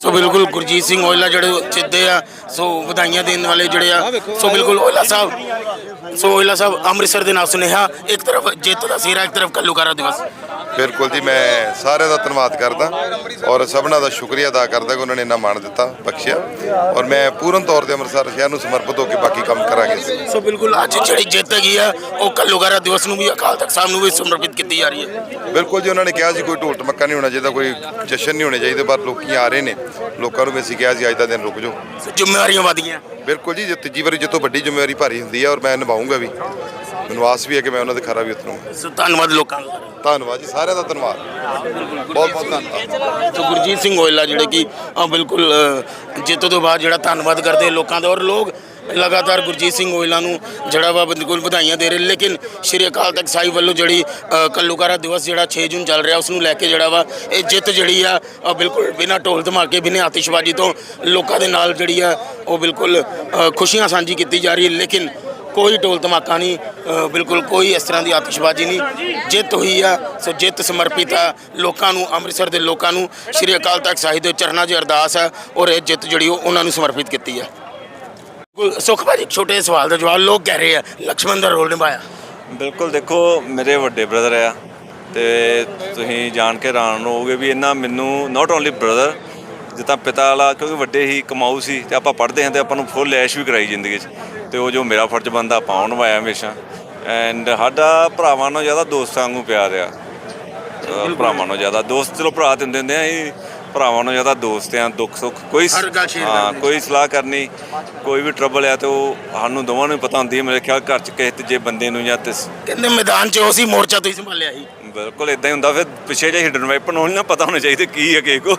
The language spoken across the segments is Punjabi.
ਸੋ ਬਿਲਕੁਲ ਗੁਰਜੀਤ ਸਿੰਘ ਓਇਲਾ ਜਿਹੜੇ ਜਿੱਦੇ ਆ, ਸੋ ਵਧਾਈਆਂ ਦੇਣ ਵਾਲੇ ਜਿਹੜੇ ਆ, ਸੋ ਬਿਲਕੁਲ ਓਇਲਾ ਸਾਹਿਬ, ਸੋ ਓਇਲਾ ਸਾਹਿਬ ਅੰਮ੍ਰਿਤਸਰ ਦੇ ਨਾਲ ਸੁਨੇਹਾ, ਇੱਕ ਤਰਫ ਜਿੱਤ ਦਾ ਸਿਹਰਾ, ਇੱਕ ਤਰਫ ਕੱਲੂਕਾਰਾ ਦਿਵਸ। ਬਿਲਕੁਲ ਜੀ ਮੈਂ ਸਾਰਿਆਂ ਦਾ ਧੰਨਵਾਦ ਕਰਦਾ ਔਰ ਸਭਨਾਂ ਦਾ ਸ਼ੁਕਰੀਆ ਅਦਾ ਕਰਦਾ ਕਿ ਉਹਨਾਂ ਨੇ ਇੰਨਾ ਮਾਣ ਦਿੱਤਾ ਬਖਸ਼ਿਆ। ਔਰ ਮੈਂ ਪੂਰਨ ਤੌਰ ਤੇ ਅੰਮ੍ਰਿਤਸਰ ਸ਼ਹਿਰ ਨੂੰ ਸਮਰਪਿਤ ਹੋ ਕੇ ਬਾਕੀ ਕੰਮ ਕਰਾਂਗੇ। ਸੋ ਬਿਲਕੁਲ ਅੱਜ ਜਿਹੜੀ ਜਿੱਤ ਹੈਗੀ ਆ ਉਹ ਕੱਲੂਕਾਰਾ ਦਿਵਸ ਨੂੰ ਵੀ ਅਕਾਲ ਤਖਤ ਸਾਹਿਬ ਨੂੰ ਵੀ ਸਮਰਪਿਤ ਕੀਤੀ ਜਾ ਰਹੀ ਹੈ। ਬਿਲਕੁਲ ਜੀ ਉਹਨਾਂ ਨੇ ਕਿਹਾ ਸੀ ਕੋਈ ਢੋਲ ਟਮੱਕਾ ਨਹੀਂ ਹੋਣਾ ਚਾਹੀਦਾ ਕੋਈ ਜਸ਼ਨ ਨਹੀਂ ਹੋਣੇ ਚਾਹੀਦੇ ਪਰ ਲੋਕੀ ਆ ਰਹੇ ਨੇ। ਲੋਕਾਂ ਨੂੰ ਵੀ ਅਸੀਂ ਕਿਹਾ ਸੀ ਅੱਜ ਦਾ ਦਿਨ ਰੁਕ ਜਾਓ। ਜ਼ਿੰਮੇਵਾਰੀਆਂ ਵਧੀਆਂ। ਬਿਲਕੁਲ ਜੀ ਜੇ ਤੀਜੀ ਵਾਰੀ ਜਿੱਤੋਂ ਵੱਡੀ ਜ਼ਿੰਮੇਵਾਰੀ ਭਾਰੀ ਹੁੰਦੀ ਹੈ ਔਰ ਮੈਂ ਨਿਭਾਉਂਗਾ ਵੀ। ਵਿਨਵਾਸ ਵੀ ਹੈ ਕਿ ਮੈਂ ਉਹਨਾਂ ਦੇ ਖਰਾ ਵੀ ਉਤਰੂੰਗਾ। ਸੋ ਧੰਨਵਾਦ ਲੋਕਾਂ ਦਾ। ਧੰਨਵਾਦ ਜੀ ਸਾਰਿਆਂ ਦਾ ਧੰਨਵਾਦ। ਬਹੁਤ ਬਹੁਤ ਧੰਨਵਾਦ। ਸੋ ਗੁਰਜੀਤ ਸਿੰਘ ਓਇਲਾ ਜਿਹੜੇ ਕਿ ਅ, ਬਿਲਕੁਲ ਅ, ਜਿੱਤ ਤੋਂ ਬਾਅਦ ਜਿਹੜਾ ਧੰਨਵਾਦ ਕਰਦੇ ਲੋਕਾਂ ਦਾ ਔਰ ਲੋਕ ਲਗਾਤਾਰ ਗੁਰਜੀਤ ਸਿੰਘ ਓਇਲਾ ਨੂੰ ਜਿਹੜਾ ਵਾ ਬਿਲਕੁਲ ਵਧਾਈਆਂ ਦੇ ਰਹੇ ਲੇਕਿਨ ਸ਼੍ਰੀ ਅਕਾਲ ਤਖਤ ਸਾਹਿਬ ਵੱਲੋਂ ਜਿਹੜੀ ਅ, ਕੱਲੂਕਾਰਾ ਦਿਵਸ ਜਿਹੜਾ 6 ਜੂਨ ਚੱਲ ਰਿਹਾ ਉਸ ਨੂੰ ਲੈ ਕੇ ਜਿਹੜਾ ਵਾ ਇਹ ਜਿੱਤ ਜਿਹੜੀ ਆ ਅ, ਬਿਲਕੁਲ ਬਿਨਾਂ ਢੋਲ ਧਮਾਕੇ ਬਿਨਾਂ ਆਤਿਸ਼ਬਾਜ਼ੀ ਤੋਂ ਲੋਕਾਂ ਦੇ ਨਾਲ ਜਿਹੜੀ ਆ ਉਹ ਬਿਲਕੁਲ ਅ, ਖੁਸ਼ੀਆਂ ਸਾਂਝੀ ਕੀਤੀ ਜਾ ਰਹੀ ਹੈ। ਲੇਕਿਨ ਕੋਈ ਢੋਲ ਧਮਾਕਾ ਨਹੀਂ ਅ, ਬਿਲਕੁਲ ਕੋਈ ਇਸ ਤਰ੍ਹਾਂ ਦੀ ਆਤਿਸ਼ਬਾਜ਼ੀ ਨਹੀਂ। ਜਿੱਤ ਹੋਈ ਆ ਸੋ ਜਿੱਤ ਸਮਰਪਿਤ ਆ ਲੋਕਾਂ ਨੂੰ ਅੰਮ੍ਰਿਤਸਰ ਦੇ ਲੋਕਾਂ ਨੂੰ ਸ਼੍ਰੀ ਅਕਾਲ ਤਖਤ ਸਾਹਿਬ ਦੇ ਚਰਨਾਂ 'ਚ ਅਰਦਾਸ ਆ ਔਰ ਇਹ ਜਿੱਤ ਜਿਹੜੀ ਉਹ ਉਹਨਾਂ ਨੂੰ ਸਮਰਪਿਤ ਕੀਤੀ ਆ। ਬਿਲਕੁਲ, ਸੁਖ ਭਾਜੀ ਛੋਟੇ ਜਿਹੇ ਸਵਾਲ ਦਾ ਜਵਾਬ ਲੋਕ ਕਹਿ ਰਹੇ ਆ ਲਕਸ਼ਮਣ ਦਾ ਰੋਲ ਨਿਭਾਇਆ। ਬਿਲਕੁਲ ਦੇਖੋ ਮੇਰੇ ਵੱਡੇ ਬ੍ਰਦਰ ਆ ਤੇ ਤੁਸੀਂ ਜਾਣ ਕੇ ਹੈਰਾਨ ਹੋਵੋਗੇ ਵੀ ਇਹਨਾਂ ਮੈਨੂੰ ਨਾਟ ਓਨਲੀ ਬ੍ਰਦਰ ਜਿੱਦਾਂ ਪਿਤਾ ਵਾਲਾ ਕਿਉਂਕਿ ਵੱਡੇ ਹੀ ਕਮਾਊ ਸੀ ਤੇ ਆਪਾਂ ਪੜ੍ਹਦੇ ਹਾਂ ਤੇ ਆਪਾਂ ਨੂੰ ਫੁੱਲ ਐਸ਼ ਵੀ ਕਰਾਈ ਜ਼ਿੰਦਗੀ 'ਚ। ਤੇ ਉਹ ਜੋ ਮੇਰਾ ਫਰਜ਼ ਬੰਦਾ ਆਪਾਂ ਉਹ ਨਿਭਾਇਆ ਹਮੇਸ਼ਾ। ਐਂਡ ਸਾਡਾ ਭਰਾਵਾਂ ਨਾਲੋਂ ਜ਼ਿਆਦਾ ਦੋਸਤਾਂ ਵਾਂਗੂ ਪਿਆਰ ਆ। ਭਰਾਵਾਂ ਨਾਲੋਂ ਜ਼ਿਆਦਾ ਦੋਸਤ ਚਲੋ ਭਰਾ ਤੇ ਹੁੰਦੇ ਆ ਇਹ ਭਰਾਵਾਂ ਨਾਲੋਂ ਜ਼ਿਆਦਾ ਦੋਸਤ ਆ ਦੁੱਖ ਸੁੱਖ ਕੋਈ ਹਾਂ। ਕੋਈ ਸਲਾਹ ਕਰਨੀ ਕੋਈ ਵੀ ਟਰਬਲ ਆ ਤੇ ਉਹ ਸਾਨੂੰ ਦੋਵਾਂ ਨੂੰ ਪਤਾ ਹੁੰਦੀ ਹੈ ਮੇਰੇ ਖਿਆਲ ਘਰ 'ਚ ਕਿਸੇ ਤੀਜੇ ਬੰਦੇ ਨੂੰ ਜਾਂ ਤੇ ਕਹਿੰਦੇ ਮੈਦਾਨ 'ਚ ਉਹ ਸੀ ਮੋਰਚਾ ਤੁਸੀਂ ਸੰਭਾਲਿਆ ਸੀ। ਬਿਲਕੁਲ ਇਦਾਂ ਹੀ ਹੁੰਦਾ ਫਿਰ ਪਿੱਛੇ ਜੇ ਹਿਡਨ ਵੈਪਨ ਹੋਣ ਨਾ ਪਤਾ ਹੋਣਾ ਚਾਹੀਦਾ ਕੀ ਹੈ ਕਿਸੇ ਕੋ।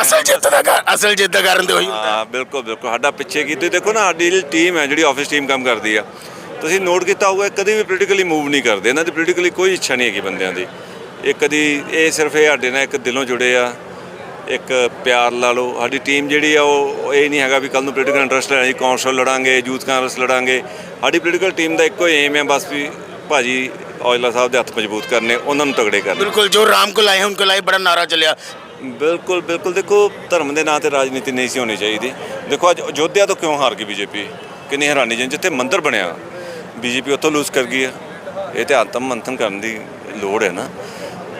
ਅਸਲ ਜਿੱਤ ਦਾ ਕਰ- ਅਸਲ ਜਿੱਤ ਦਾ ਕਾਰਨ ਤੇ ਉਹੀ ਹੁੰਦਾ। ਹਾਂ ਬਿਲਕੁਲ ਬਿਲਕੁਲ ਸਾਡਾ ਪਿੱਛੇ ਕੀਤੀ ਦੇਖੋ ਨਾ ਸਾਡੀ ਜਿਹੜੀ ਟੀਮ ਹੈ ਜਿਹੜੀ ਆਫਿਸ ਟੀਮ ਕੰਮ ਕਰਦੀ ਆ ਤੁਸੀਂ ਨੋਟ ਕੀਤਾ ਹੋਊਗਾ ਕਦੇ ਵੀ ਪੋਲੀਟੀਕਲੀ ਮੂਵ ਨਹੀਂ ਕਰਦੇ ਇਹਨਾਂ ਦੀ ਪੋਲੀਟੀਕਲੀ ਕੋਈ ਇੱਛਾ ਨਹੀਂ ਹੈਗੀ ਬੰਦਿਆਂ ਦੀ। ਇਹ ਕਦੀ ਇਹ ਸਿਰਫ ਇਹ ਸਾਡੇ ਨਾਲ ਇੱਕ ਦਿਲੋਂ ਜੁੜੇ ਆ ਇੱਕ ਪਿਆਰ ਲਾ ਲਓ ਸਾਡੀ ਟੀਮ ਜਿਹੜੀ ਆ ਉਹ ਇਹ ਨਹੀਂ ਹੈਗਾ ਵੀ ਕੱਲ ਨੂੰ ਪੋਲੀਟੀਕਲ ਇੰਟਰਸਟ ਲੈਣਾ ਜੀ ਕੌਂਸਲ ਲੜਾਂਗੇ ਯੂਥ ਕਾਂਗਰਸ ਲੜਾਂਗੇ। ਸਾਡੀ ਪੋਲੀਟੀਕਲ ਟੀਮ ਦਾ ਇੱਕੋ ਹੀ ਏਮ ਹੈ ਬਸ ਵੀ ਭਾਜੀ ਔਜਲਾ ਸਾਹਿਬ ਦੇ ਹੱਥ ਮਜ਼ਬੂਤ ਕਰਨੇ ਉਹਨਾਂ ਨੂੰ ਤਗੜੇ ਕਰਨੇ। ਬਿਲਕੁਲ ਜੋ ਰਾਮ ਕੋ ਲਾਏ ਹਨ ਕੋ ਲਾਏ ਬੜਾ ਨਾਰਾ ਚੱਲਿਆ। ਬਿਲਕੁਲ ਬਿਲਕੁਲ ਦੇਖੋ ਧਰਮ ਦੇ ਨਾਂ ਤੇ ਰਾਜਨੀਤੀ ਨਹੀਂ ਸੀ ਹੋਣੀ ਚਾਹੀਦੀ। ਦੇਖੋ ਅੱਜ ਅਯੋਧਿਆ ਤੋਂ ਕਿਉਂ ਹਾਰ ਗਈ ਬੀਜੇਪੀ? ਕਿੰਨੀ ਹੈਰਾਨੀ ਜਨ ਜਿੱਥੇ ਮੰਦਿਰ ਬਣਿਆ ਬੀਜੇਪੀ ਉੱਥੋਂ ਲੂਜ਼ ਕਰ ਗਈ ਹੈ। ਇਹ ਤੇ ਆਤਮ ਮੰਥਨ ਕਰਨ ਦੀ ਲੋੜ ਹੈ ਨਾ।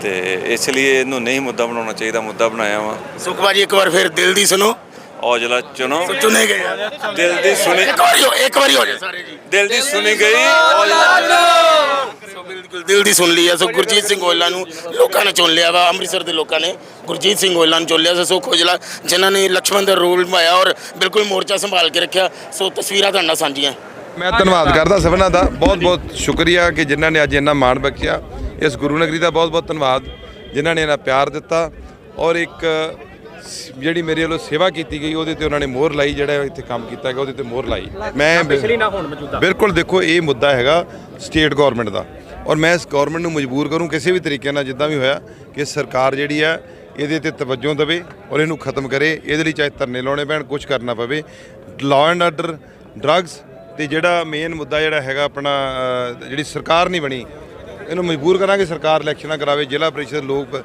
ਤੇ ਇਸ ਲਈ ਇਹਨੂੰ ਨਹੀਂ ਮੁੱਦਾ ਬਣਾਉਣਾ ਚਾਹੀਦਾ ਮੁੱਦਾ ਬਣਾਇਆ ਵਾ। ਸੁਖ ਭਾਜੀ ਇੱਕ ਵਾਰ ਫਿਰ ਦਿਲ ਦੀ ਸੁਣੋ। ਔਜਲਾ ਚੁਣੋ। ਚੁਣੇ ਗਏ। ਦਿਲ ਦੀ ਸੁਣੀ ਇੱਕ ਵਾਰੀ ਹੋ ਇੱਕ ਵਾਰੀ ਹੋ ਜਾ ਸਾਰੇ ਜੀ। ਦਿਲ ਦੀ ਸੁਣੀ ਗਈ ਔਜਲਾ ਬਿਲਕੁਲ ਦਿਲ ਦੀ ਸੁਣ ਲਈ ਆ। ਸੋ ਗੁਰਜੀਤ ਸਿੰਘ ਓਇਲਾ ਨੂੰ ਲੋਕਾਂ ਨੇ ਚੁਣ ਲਿਆ ਵਾ ਅੰਮ੍ਰਿਤਸਰ ਦੇ ਲੋਕਾਂ ਨੇ ਗੁਰਜੀਤ ਸਿੰਘ ਓਇਲਾ ਨੂੰ ਚੁਣ ਲਿਆ। ਸੋ ਖੋਜਲਾ ਜਿਨ੍ਹਾਂ ਨੇ ਲਕਸ਼ਮਣ ਦਾ ਰੋਲ ਨਿਭਾਇਆ ਔਰ ਬਿਲਕੁਲ ਮੋਰਚਾ ਸੰਭਾਲ ਕੇ ਰੱਖਿਆ। ਸੋ ਤਸਵੀਰਾਂ ਤੁਹਾਡੇ ਨਾਲ ਸਾਂਝੀਆਂ। ਮੈਂ ਧੰਨਵਾਦ ਕਰਦਾ ਸਭਨਾਂ ਦਾ। ਬਹੁਤ ਬਹੁਤ ਸ਼ੁਕਰੀਆ ਕਿ ਜਿਨ੍ਹਾਂ ਨੇ ਅੱਜ ਇੰਨਾ ਮਾਣ ਬਖਸ਼ਿਆ। ਇਸ ਗੁਰੂ ਨਗਰੀ ਦਾ ਬਹੁਤ ਬਹੁਤ ਧੰਨਵਾਦ ਜਿਨ੍ਹਾਂ ਨੇ ਇਹਨਾਂ ਪਿਆਰ ਦਿੱਤਾ। ਔਰ ਇੱਕ ਜਿਹੜੀ ਮੇਰੇ ਵੱਲੋਂ ਸੇਵਾ ਕੀਤੀ ਗਈ ਉਹਦੇ ਤੇ ਉਹਨਾਂ ਨੇ ਮੋਹਰ ਲਾਈ ਜਿਹੜਾ ਇੱਥੇ ਕੰਮ ਕੀਤਾ ਹੈਗਾ ਉਹਦੇ ਤੇ ਮੋਹਰ ਲਾਈ। ਮੈਂ ਬਿਲਕੁਲ ਦੇਖੋ ਇਹ ਮੁੱਦਾ ਹੈਗਾ ਸਟੇਟ ਗਵਰਨਮੈਂਟ ਦਾ। ਔਰ ਮੈਂ ਇਸ ਗਵਰਨਮੈਂਟ ਨੂੰ ਮਜਬੂਰ ਕਰੂੰ ਕਿਸੇ ਵੀ ਤਰੀਕੇ ਨਾਲ ਜਿੱਦਾਂ ਵੀ ਹੋਇਆ ਕਿ ਸਰਕਾਰ ਜਿਹੜੀ ਆ, ਇਹਦੇ ਤੇ ਤਵੱਜੋ ਦੇਵੇ ਔਰ ਇਹਨੂੰ ਖਤਮ ਕਰੇ। ਇਹਦੇ ਲਈ ਚਾਹੇ ਧਰਨੇ ਲਾਉਣੇ ਪੈਣ ਕੁਝ ਕਰਨਾ ਪਵੇ। ਲਾਅ ਐਂਡ ਆਰਡਰ ਡਰੱਗਸ ਤੇ ਜਿਹੜਾ ਮੇਨ ਮੁੱਦਾ ਜਿਹੜਾ ਹੈਗਾ ਆਪਣਾ ਜਿਹੜੀ ਸਰਕਾਰ ਨਹੀਂ ਬਣੀ, ਇਹਨੂੰ ਮਜਬੂਰ ਕਰਾਂਗੇ। ਸਰਕਾਰ ਇਲੈਕਸ਼ਨਾਂ ਕਰਾਵੇ, ਜ਼ਿਲ੍ਹਾ ਪ੍ਰੀਸ਼ਦ ਲੋਕ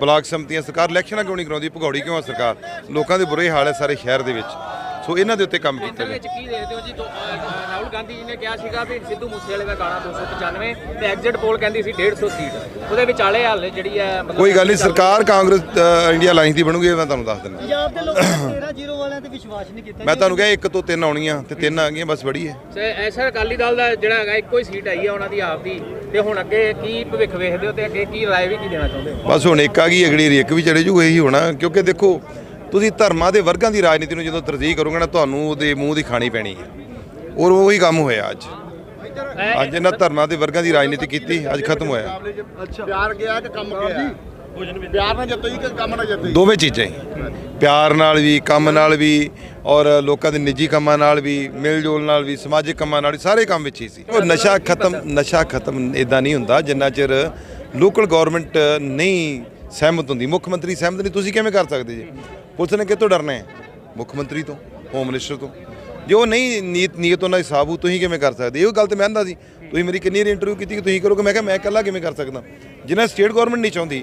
ਬਲਾਕ ਸੰਮਤੀਆਂ ਸਰਕਾਰ ਇਲੈਕਸ਼ਨਾਂ ਕਿਉਂ ਨਹੀਂ ਕਰਾਉਂਦੀ? ਭਗੌੜੀ ਕਿਉਂ ਆ ਸਰਕਾਰ? ਲੋਕਾਂ ਦੇ ਬੁਰੇ ਹਾਲ ਹੈ ਸਾਰੇ ਸ਼ਹਿਰ ਦੇ ਵਿੱਚ। ਸੋ ਇਹਨਾਂ ਦੇ ਉੱਤੇ ਕੰਮ ਕੀਤਾ ਜਾਵੇ। ਰਾਹੁਲ ਗਾਂਧੀ ਜੀ ਨੇ ਕਿਹਾ ਸੀਗਾ ਵੀ ਸਿੱਧੂ ਮੂਸੇਵਾਲੇ ਦਾ ਗਾਣਾ 295 ਤੇ ਐਗਜ਼ਿਟ ਪੋਲ ਕਹਿੰਦੀ ਸੀ 150 ਸੀਟ। ਉਹਦੇ ਵਿਚਾਲੇ ਹਾਲੇ ਜਿਹੜੀ ਹੈ ਮਤਲਬ ਕੋਈ ਗੱਲ ਨਹੀਂ ਸਰਕਾਰ ਕਾਂਗਰਸ ਅ, ਇੰਡੀਆ ਲਾਈਨ ਦੀ ਬਣੂਗੀ ਇਹ ਮੈਂ ਤੁਹਾਨੂੰ ਦੱਸ ਦਿੰਦਾ। ਪੰਜਾਬ ਦੇ ਲੋਕਾਂ ਨੇ 13 ਜ਼ੀਰੋ ਵਾਲਿਆਂ ਤੇ ਵਿਸ਼ਵਾਸ ਨਹੀਂ ਕੀਤਾ। ਮੈਂ ਤੁਹਾਨੂੰ ਕਿਹਾ ਇੱਕ ਤੋਂ ਤਿੰਨ ਆਉਣੀਆਂ ਤੇ ਤਿੰਨ ਆ ਗਈਆਂ ਬਸ ਬੜੀ ਹੈ। ਤੇ ਐਸਾ ਅਕਾਲੀ ਦਲ ਦਾ ਜਿਹੜਾ ਹੈਗਾ ਇੱਕੋ ਹੀ ਸੀਟ ਆਈ ਹੈ ਉਹਨਾਂ ਦੀ ਆਪ ਦੀ। ਤੇ ਹੁਣ ਅੱਗੇ ਕੀ ਭਵਿੱਖ ਵੇਖਦੇ ਹੋ ਤੇ ਅੱਗੇ ਕੀ ਰਾਏ ਵੀ ਕੀ ਦੇਣਾ ਚਾਹੁੰਦੇ ਹੋ? ਬਸ ਹੁਣ ਇੱਕ ਆ ਗਈ ਅਗਲੀ ਵਾਰੀ ਇੱਕ ਵੀ ਚੜੇ ਜੂ ਇਹੀ ਹੋਣਾ। ਕਿਉਂਕਿ ਦੇਖੋ ਤੁਸੀਂ ਧਰਮਾਂ ਦੇ ਵਰਗਾਂ ਦੀ ਰਾਜਨੀਤੀ ਨੂੰ ਜਦੋਂ ਤਰਜੀਹ ਕਰੋਗੇ ਨਾ ਤੁਹਾਨੂੰ ਉਹਦੇ ਮੂੰਹ ਦੀ ਖਾਣੀ ਪੈਣੀ ਹੈ। ਔਰ ਉਹੀ ਕੰਮ ਹੋਇਆ ਅੱਜ। ਅੱਜ ਇਹਨਾਂ ਧਰਮਾਂ ਦੇ ਵਰਗਾਂ ਦੀ ਰਾਜਨੀਤੀ ਕੀਤੀ ਅੱਜ ਖਤਮ ਹੋਇਆ। ਪਿਆਰ ਗਿਆ ਕਿ ਕੰਮ ਗਿਆ? ਪਿਆਰ ਨਾਲ ਜਿੱਤੋ ਜੀ ਕਿ ਕੰਮ ਨਾਲ ਜਿੱਤੋ ਦੋਵੇਂ ਚੀਜ਼ਾਂ ਹੀ। ਪਿਆਰ ਨਾਲ ਵੀ ਕੰਮ ਨਾਲ ਵੀ ਔਰ ਲੋਕਾਂ ਦੇ ਨਿੱਜੀ ਕੰਮਾਂ ਨਾਲ ਵੀ ਮਿਲ ਜੋਲ ਨਾਲ ਵੀ ਸਮਾਜਿਕ ਕੰਮਾਂ ਨਾਲ ਵੀ ਸਾਰੇ ਕੰਮ ਵਿੱਚ ਹੀ ਸੀ। ਉਹ ਨਸ਼ਾ ਖਤਮ ਨਸ਼ਾ ਖਤਮ ਇਦਾਂ ਨਹੀਂ ਹੁੰਦਾ ਜਿੰਨਾ ਚਿਰ ਲੋਕਲ ਗਵਰਨਮੈਂਟ ਨਹੀਂ ਸਹਿਮਤ ਹੁੰਦੀ। ਮੁੱਖ ਮੰਤਰੀ ਸਹਿਮਤ ਨਹੀਂ ਤੁਸੀਂ ਕਿਵੇਂ ਕਰ ਸਕਦੇ ਜੀ? ਪੁਲਿਸ ਨੇ ਕਿਤੋਂ ਡਰਨਾ ਹੈ? ਮੁੱਖ ਮੰਤਰੀ ਤੋਂ ਹੋਮ ਮਿਨਿਸਟਰ ਤੋਂ। ਜੇ ਉਹ ਨਹੀਂ ਨੀਤ ਨੀਅਤ ਉਹਨਾਂ ਦੀ ਸਾਬੂ, ਤੁਸੀਂ ਕਿਵੇਂ ਕਰ ਸਕਦੇ? ਇਹ ਗੱਲ ਤੇ ਮੈਂ ਕਹਿੰਦਾ ਸੀ। ਤੁਸੀਂ ਮੇਰੀ ਕਿੰਨੀ ਵਾਰੀ ਇੰਟਰਵਿਊ ਕੀਤੀ ਕਿ ਤੁਸੀਂ ਕਰੋਗੇ? ਮੈਂ ਕਿਹਾ, ਮੈਂ ਇਕੱਲਾ ਕਿਵੇਂ ਕਰ ਸਕਦਾ? ਜਿਨ੍ਹਾਂ ਸਟੇਟ ਗਵਰਨਮੈਂਟ ਨਹੀਂ ਚਾਹੁੰਦੀ,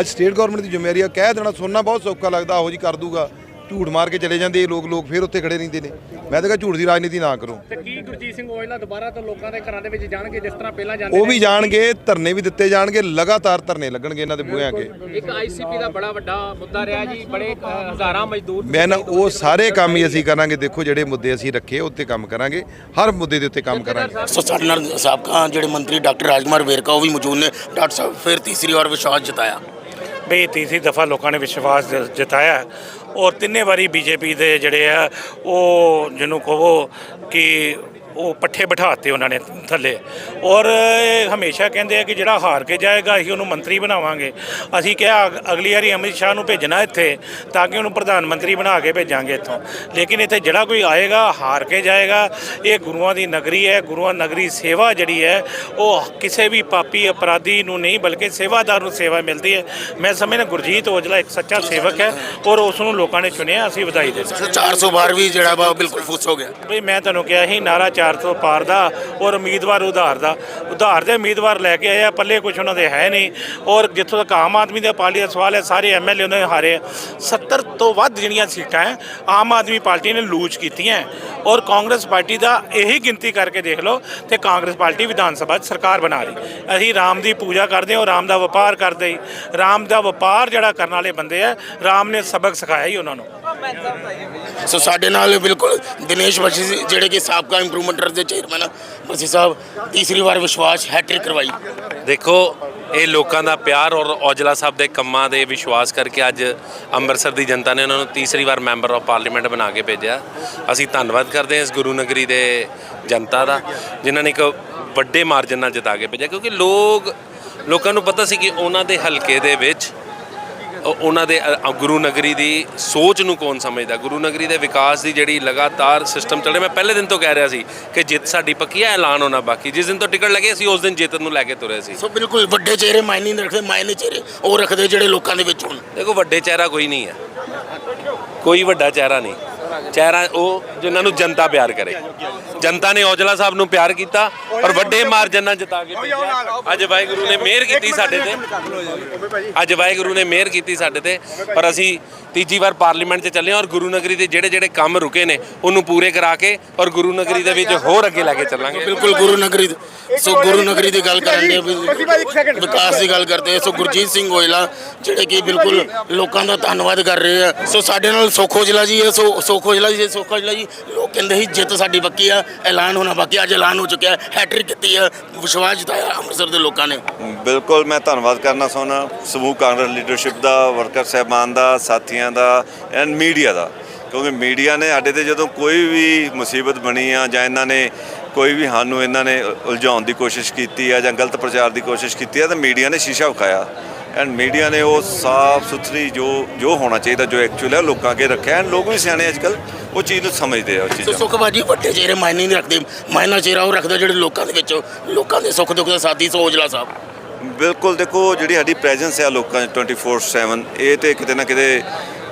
ਅੱਜ ਸਟੇਟ ਗਵਰਨਮੈਂਟ ਦੀ ਜ਼ਿੰਮੇਵਾਰੀ ਆ, ਕਹਿ ਦੇਣਾ, ਸੁਣਨਾ ਬਹੁਤ ਸੌਖਾ ਲੱਗਦਾ ਉਹੋ ਜੀ ਕਰ ਦੂਗਾ। ਝੂਠ ਮਾਰ ਕੇ ਚਲੇ ਜਾਂਦੇ ਇਹ ਲੋਕ ਲੋਕ ਫਿਰ ਉੱਥੇ ਖੜੇ ਰਹਿੰਦੇ ਨੇ। ਮੈਂ ਤਾਂ ਕਿਹਾ ਝੂਠ ਦੀ ਰਾਜਨੀਤੀ ਨਾ ਕਰੋ। ਤੇ ਕੀ ਗੁਰਜੀਤ ਸਿੰਘ ਔਜਲਾ ਦੁਬਾਰਾ ਤੋਂ ਲੋਕਾਂ ਦੇ ਘਰਾਂ ਦੇ ਵਿੱਚ ਜਾਣਗੇ ਜਿਸ ਤਰ੍ਹਾਂ ਪਹਿਲਾਂ ਜਾਂਦੇ ਉਹ ਵੀ ਜਾਣਗੇ ਧਰਨੇ ਵੀ ਦਿੱਤੇ ਜਾਣਗੇ ਲਗਾਤਾਰ ਧਰਨੇ ਲੱਗਣਗੇ ਇਹਨਾਂ ਦੇ ਬੂਹਿਆਂ ਅੱਗੇ ਇੱਕ ਆਈਸੀਪੀ ਦਾ ਬੜਾ ਵੱਡਾ ਮੁੱਦਾ ਰਿਹਾ ਜੀ ਬੜੇ ਹਜ਼ਾਰਾਂ ਮਜ਼ਦੂਰ ਮੈਂ ਨਾ ਉਹ ਸਾਰੇ ਕੰਮ ਹੀ ਅਸੀਂ ਕਰਾਂਗੇ ਦੇਖੋ ਜਿਹੜੇ ਮੁੱਦੇ ਅਸੀਂ ਰੱਖੇ ਉੱਤੇ ਕੰਮ ਕਰਾਂਗੇ ਹਰ ਮੁੱਦੇ ਦੇ ਉੱਤੇ ਕੰਮ ਕਰਾਂਗੇ। ਸੋ ਸਾਡੇ ਨਾਲ ਸਾਬਕਾ ਜਿਹੜੇ ਮੰਤਰੀ ਡਾਕਟਰ ਰਾਜਕੁਮਾਰ ਵੇਰਕਾ ਉਹ ਵੀ ਮੌਜੂਦ ਨੇ। ਡਾਕਟਰ ਸਾਹਿਬ ਫਿਰ ਤੀਸਰੀ ਵਾਰ ਵਿਸ਼ਵਾਸ ਜਤਾਇਆ। ਵੀ ਤੀਸਰੀ ਦਫਾ ਲੋਕਾਂ ਨੇ ਵਿਸ਼ਵਾਸ ਜਤਾਇਆ। ਔਰ ਤਿੰਨੇ ਵਾਰੀ ਬੀਜੇਪੀ ਦੇ ਜਿਹੜੇ ਆ ਉਹ ਜਿਹਨੂੰ ਕਹੋ ਕਿ ਉਹ ਪੱਠੇ ਬਿਠਾਤੇ ਉਹਨਾਂ ਨੇ ਥੱਲੇ। ਔਰ ਇਹ ਹਮੇਸ਼ਾ ਕਹਿੰਦੇ ਆ ਕਿ ਜਿਹੜਾ ਹਾਰ ਕੇ ਜਾਏਗਾ ਅਸੀਂ ਉਹਨੂੰ ਮੰਤਰੀ ਬਣਾਵਾਂਗੇ। ਅਸੀਂ ਕਿਹਾ ਅਗ- ਅਗਲੀ ਵਾਰੀ ਅਮਿਤ ਸ਼ਾਹ ਨੂੰ ਭੇਜਣਾ ਇੱਥੇ ਤਾਂ ਕਿ ਉਹਨੂੰ ਪ੍ਰਧਾਨ ਮੰਤਰੀ ਬਣਾ ਕੇ ਭੇਜਾਂਗੇ ਇੱਥੋਂ। ਲੇਕਿਨ ਇੱਥੇ ਜਿਹੜਾ ਕੋਈ ਆਏਗਾ ਹਾਰ ਕੇ ਜਾਏਗਾ। ਇਹ ਗੁਰੂਆਂ ਦੀ ਨਗਰੀ ਹੈ ਗੁਰੂਆਂ ਨਗਰੀ ਸੇਵਾ ਜਿਹੜੀ ਹੈ ਉਹ ਕਿਸੇ ਵੀ ਪਾਪੀ ਅਪਰਾਧੀ ਨੂੰ ਨਹੀਂ ਬਲਕਿ ਸੇਵਾਦਾਰ ਨੂੰ ਸੇਵਾ ਮਿਲਦੀ ਹੈ। ਮੈਂ ਸਮਝਦਾ ਗੁਰਜੀਤ ਔਜਲਾ ਇੱਕ ਸੱਚਾ ਸੇਵਕ ਹੈ ਔਰ ਉਸ ਨੂੰ ਲੋਕਾਂ ਨੇ ਚੁਣਿਆ ਅਸੀਂ ਵਧਾਈ ਦੇ ਸੋ 400 ਬਾਰ ਵੀ ਜਿਹੜਾ ਵਾ ਬਿਲਕੁਲ ਫੁੱਸ ਹੋ ਗਿਆ। ਬਈ ਮੈਂ ਤੁਹਾਨੂੰ ਕਿਹਾ ਸੀ ਨਾਰਾ 400 ਪਾਰ ਦਾ ਔਰ ਉਮੀਦਵਾਰ ਉਧਾਰ ਦਾ। ਉਧਾਰ ਦੇ ਉਮੀਦਵਾਰ ਲੈ ਕੇ ਆਏ ਆ, ਪੱਲੇ ਕੁਝ ਉਹਨਾਂ ਦੇ ਹੈ ਨਹੀਂ। ਔਰ ਜਿੱਥੋਂ ਤੱਕ ਆਮ ਆਦਮੀ ਦਾ ਪਾਰਟੀ ਦਾ ਸਵਾਲ ਹੈ, ਸਾਰੇ ਐਮਐਲਏ ਉਹਨਾਂ ਦੇ ਹਾਰੇ ਆ। 70 ਤੋਂ ਵੱਧ ਜਿਹੜੀਆਂ ਸੀਟਾਂ ਹੈ, ਆਮ ਆਦਮੀ ਪਾਰਟੀ ਨੇ ਲੂਜ ਕੀਤੀਆਂ ਔਰ ਕਾਂਗਰਸ ਪਾਰਟੀ ਦਾ ਇਹੀ ਗਿਣਤੀ ਕਰਕੇ ਦੇਖ ਲਓ ਤੇ ਕਾਂਗਰਸ ਪਾਰਟੀ ਵਿਧਾਨ ਸਭਾ 'ਚ ਸਰਕਾਰ ਬਣਾ ਰਹੀ। ਅਸੀਂ ਰਾਮ ਦੀ ਪੂਜਾ ਕਰਦੇ ਹਾਂ ਔਰ ਰਾਮ ਦਾ ਵਪਾਰ ਕਰਦੇ ਹੀ। ਰਾਮ ਦਾ ਵਪਾਰ ਜਿਹੜਾ ਕਰਨ ਵਾਲੇ ਬੰਦੇ ਆ, ਰਾਮ ਨੇ ਸਬਕ ਸਿਖਾਇਆ ਹੀ ਉਹਨਾਂ ਨੂੰ। ਸੋ ਸਾਡੇ ਨਾਲ ਬਿਲਕੁਲ ਦਿਨੇਸ਼ ਵਸ਼ੀ ਜਿਹੜੇ ਕਿ ਸਾਬਕਾ ਇੰਪਰੂਵ ਟਰਸਟ ਦੇ ਚੇਅਰਮੈਨ ਆ ਸਾਹਿਬ, ਤੀਸਰੀ ਵਾਰ ਵਿਸ਼ਵਾਸ ਹੈਟ੍ਰਿਕ ਕਰਵਾਈ। ਦੇਖੋ, ਇਹ ਲੋਕਾਂ ਦਾ ਪਿਆਰ ਔਰ ਔਜਲਾ ਸਾਹਿਬ ਦੇ ਕੰਮਾਂ ਦੇ ਵਿਸ਼ਵਾਸ ਕਰਕੇ ਅੱਜ ਅੰਮ੍ਰਿਤਸਰ ਦੀ ਜਨਤਾ ਨੇ ਉਹਨਾਂ ਨੂੰ ਤੀਸਰੀ ਵਾਰ ਮੈਂਬਰ ਆਫ ਪਾਰਲੀਮੈਂਟ ਬਣਾ ਕੇ ਭੇਜਿਆ। ਅਸੀਂ ਧੰਨਵਾਦ ਕਰਦੇ ਹਾਂ ਇਸ ਗੁਰੂ ਨਗਰੀ ਦੇ ਜਨਤਾ ਦਾ, ਜਿਨ੍ਹਾਂ ਨੇ ਇੱਕ ਵੱਡੇ ਮਾਰਜਨ ਨਾਲ ਜਿਤਾ ਕੇ ਭੇਜਿਆ, ਕਿਉਂਕਿ ਲੋਕ, ਲੋਕਾਂ ਨੂੰ ਪਤਾ ਸੀ ਕਿ ਉਹਨਾਂ ਦੇ ਹਲਕੇ ਦੇ ਵਿੱਚ ਉਹਨਾਂ ਦੇ ਗੁਰੂ ਨਗਰੀ ਦੀ ਸੋਚ ਨੂੰ ਕੌਣ ਸਮਝਦਾ? ਗੁਰੂ ਨਗਰੀ ਦੇ ਵਿਕਾਸ ਦੀ ਜਿਹੜੀ ਲਗਾਤਾਰ ਸਿਸਟਮ ਚੱਲ ਮੈਂ ਪਹਿਲੇ ਦਿਨ ਤੋਂ ਕਹਿ ਰਿਹਾ ਸੀ ਕਿ ਜਿੱਤ ਸਾਡੀ ਪੱਕੀ ਹੈ ਐਲਾਨ ਹੋਣਾ ਬਾਕੀ। ਜਿਸ ਦਿਨ ਤੋਂ ਟਿਕਟ ਲੱਗੇ ਅਸੀਂ ਉਸ ਦਿਨ ਜਿੱਤ ਨੂੰ ਲੈ ਕੇ ਤੁਰੇ ਸੀ। ਸੋ ਬਿਲਕੁਲ ਵੱਡੇ ਚਿਹਰੇ ਮਾਇਨੇ ਨਹੀਂ ਰੱਖਦੇ ਮਾਇਨੇ ਚਿਹਰੇ ਉਹ ਰੱਖਦੇ ਜਿਹੜੇ ਲੋਕਾਂ ਦੇ ਵਿੱਚ ਹੋਣ। ਦੇਖੋ ਵੱਡੇ ਚਿਹਰਾ ਕੋਈ ਨਹੀਂ ਹੈ। ਕੋਈ ਵੱਡਾ ਚਿਹਰਾ ਨਹੀਂ। ਚਿਹਰਾ ਉਹ ਜਿਨ੍ਹਾਂ ਨੂੰ ਜਨਤਾ ਪਿਆਰ ਕਰੇ। ਜਨਤਾ ਨੇ ਔਜਲਾ ਸਾਹਿਬ ਨੂੰ ਪਿਆਰ ਕੀਤਾ ਔਰ ਵੱਡੇ ਮਾਰਜਨ ਨਾਲ ਜਿਤਾ ਕੇ ਭੇਜਿਆ। ਅੱਜ ਵਾਹਿਗੁਰੂ ਨੇ ਮਿਹਰ ਕੀਤੀ ਸਾਡੇ ਤੇ। ਅੱਜ ਵਾਹਿਗੁਰੂ ਨੇ ਮਿਹਰ ਕੀਤੀ ਸਾਡੇ ਤੇ। ਪਰ ਅਸੀਂ ਤੀਜੀ ਵਾਰ ਪਾਰਲੀਮੈਂਟ 'ਚ ਚੱਲੇ ਔਰ ਗੁਰੂ ਨਗਰੀ ਦੇ ਜਿਹੜੇ ਜਿਹੜੇ ਕੰਮ ਰੁਕੇ ਨੇ ਉਹਨੂੰ ਪੂਰੇ ਕਰਾ ਕੇ ਔਰ ਗੁਰੂ ਨਗਰੀ ਦੇ ਵਿੱਚ ਹੋਰ ਅੱਗੇ ਲੈ ਕੇ ਚੱਲਾਂਗੇ। ਬਿਲਕੁਲ ਗੁਰੂ ਨਗਰੀ ਸੋ ਗੁਰੂ ਨਗਰੀ ਦੀ ਗੱਲ ਕਰਨ ਦੇ ਵਿਕਾਸ ਦੀ ਗੱਲ ਕਰਦੇ ਆ। ਸੋ ਗੁਰਜੀਤ ਸਿੰਘ ਔਜਲਾ ਜਿਹੜੇ ਕਿ ਬਿਲਕੁਲ ਲੋਕਾਂ ਦਾ ਧੰਨਵਾਦ ਕਰ ਰਹੇ ਆ। ਸੋ ਸਾਡੇ ਨਾਲ ਸੋਖੋ ਜ਼ਿਲ੍ਹਾ ਜੀ ਹੈ। ਸੋ ਸੋਖੋ ਜ਼ਿਲ੍ਹਾ ਜੀ ਸੋਖੋ ਜ਼ਿਲ੍ਹਾ ਜੀ, ਲੋਕ ਕਹਿੰਦੇ ਸੀ, ਜਿੱਤ ਸਾਡੀ ਪੱਕੀ ਆ, ਐਲਾਨ ਹੋਣਾ ਬਾਕੀ ਅੱਜ ਐਲਾਨ ਹੋ ਚੁੱਕਿਆ ਹੈ, ਹੈਟ੍ਰਿਕ ਕੀਤੀ ਹੈ ਵਿਸ਼ਵਾਸ ਜਤਾਇਆ ਅੰਮ੍ਰਿਤਸਰ ਦੇ ਲੋਕਾਂ ਨੇ। ਬਿਲਕੁਲ, ਮੈਂ ਧੰਨਵਾਦ ਕਰਨਾ ਚਾਹੁੰਦਾ, ਸਮੂਹ ਕਾਂਗਰਸ ਲੀਡਰਸ਼ਿਪ ਦਾ, ਵਰਕਰ ਸਹਿਬਾਨ ਦਾ, ਸਾਥੀਆਂ ਦਾ ਐਂਡ ਮੀਡੀਆ ਦਾ। ਕਿਉਂਕਿ ਮੀਡੀਆ ਨੇ ਸਾਡੇ ਤੇ ਜਦੋਂ ਕੋਈ ਵੀ ਮੁਸੀਬਤ ਬਣੀ ਆ, ਜਾਂ ਇਹਨਾਂ ਨੇ ਕੋਈ ਵੀ ਸਾਨੂੰ ਇਹਨਾਂ ਨੇ ਉਲਝਾਉਣ ਦੀ ਕੋਸ਼ਿਸ਼ ਕੀਤੀ ਆ, ਜਾਂ ਗਲਤ ਪ੍ਰਚਾਰ ਦੀ ਕੋਸ਼ਿਸ਼ ਕੀਤੀ ਆ, ਤਾਂ ਮੀਡੀਆ ਨੇ ਸ਼ੀਸ਼ਾ ਵਿਖਾਇਆ। ਐਂਡ ਮੀਡੀਆ ਨੇ ਉਹ ਸਾਫ਼ ਸੁਥਰੀ ਜੋ ਜੋ ਹੋਣਾ ਚਾਹੀਦਾ ਜੋ ਐਕਚੁਅਲ ਹੈ ਲੋਕਾਂ ਅੱਗੇ ਰੱਖਿਆ। ਐਂਡ ਲੋਕ ਵੀ ਸਿਆਣੇ ਅੱਜ ਕੱਲ ਉਹ ਚੀਜ਼ ਨੂੰ ਸਮਝਦੇ ਆ ਉਹ ਚੀਜ਼ਾਂ ਸੁਖ ਬਾਜੀ ਵੱਡੇ ਚਿਹਰੇ ਮਾਇਨੇ ਨਹੀਂ ਰੱਖਦੇ। ਮਾਇਨਾ ਚਿਹਰਾ ਉਹ ਰੱਖਦਾ ਜਿਹੜੇ ਲੋਕਾਂ ਦੇ ਵਿੱਚ ਲੋਕਾਂ ਦੇ ਸੁੱਖ ਦੁੱਖ ਦਾ ਸਾਥੀ ਸੋ ਔਜਲਾ ਸਾਹਿਬ। ਬਿਲਕੁਲ ਦੇਖੋ ਜਿਹੜੀ ਸਾਡੀ ਪ੍ਰੈਜ਼ੈਂਸ ਹੈ ਲੋਕਾਂ 'ਚ 24/7 ਇਹ ਤੇ ਕਿਤੇ ਨਾ ਕਿਤੇ